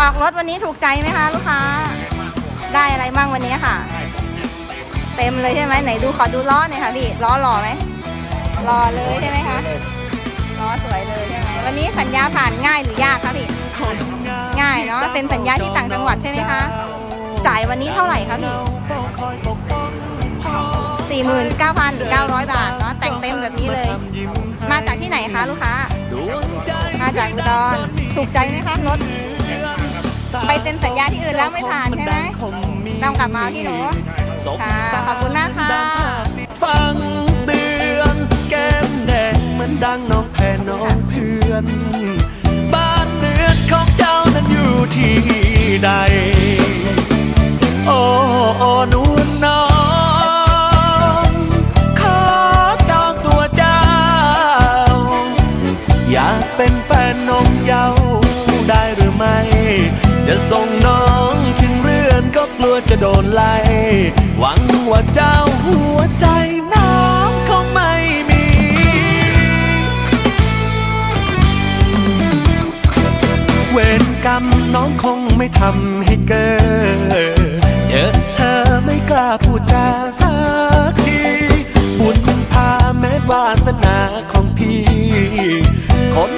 ออกรถวันนี้ถูกใจไหมคะลูกค้า ได้อะไรบ้างวันนี้ค่ะ เต็มเลยใช่ไหมไหนดูขอดูล้อหน่อยค่ะพี่ล้อหล่อไหมหล่อเลยใช่ไหมคะล้อสวยเลยใช่ไหมวันนี้สัญญาผ่านง่ายหรือยากคะพี่ง่ายเนาะเซ็นสัญญาที่ต่างจังหวัดใช่ไหมคะจ่ายวันนี้เท่าไหร่คะพี่49,900บาทเนาะแต่งเต็มแบบนี้เลย มาจากที่ไหนคะลูกค้า มาจากอุดรถูกใจไหมคะรถ ไปเซ็นสัญญาที่อื่นแล้วไม่ผ่านใช่ไหมต้องกลับมาเอาที่หนูค่ะขอบคุณมากค่ะฟังเตือนแก้มแดงเหมือนดังน้องแพ้น้องเพื่อน บ้านเรือนของเจ้านั้นอยู่ที่ใด โอ้โอ้นวลน้อง ขอจองตัวเจ้า อยากเป็นแฟนน้องเยาว์ ส่งน้องถึงเรือนก็กลัวจะโดนไล่ หวังว่าเจ้าหัวใจน้องคงไม่มี เวรกรรมน้องคงไม่ทำให้เกิดเจอเธอไม่กล้าพูดจาสักทีบุญพาแม้วาสนาของพี่ คน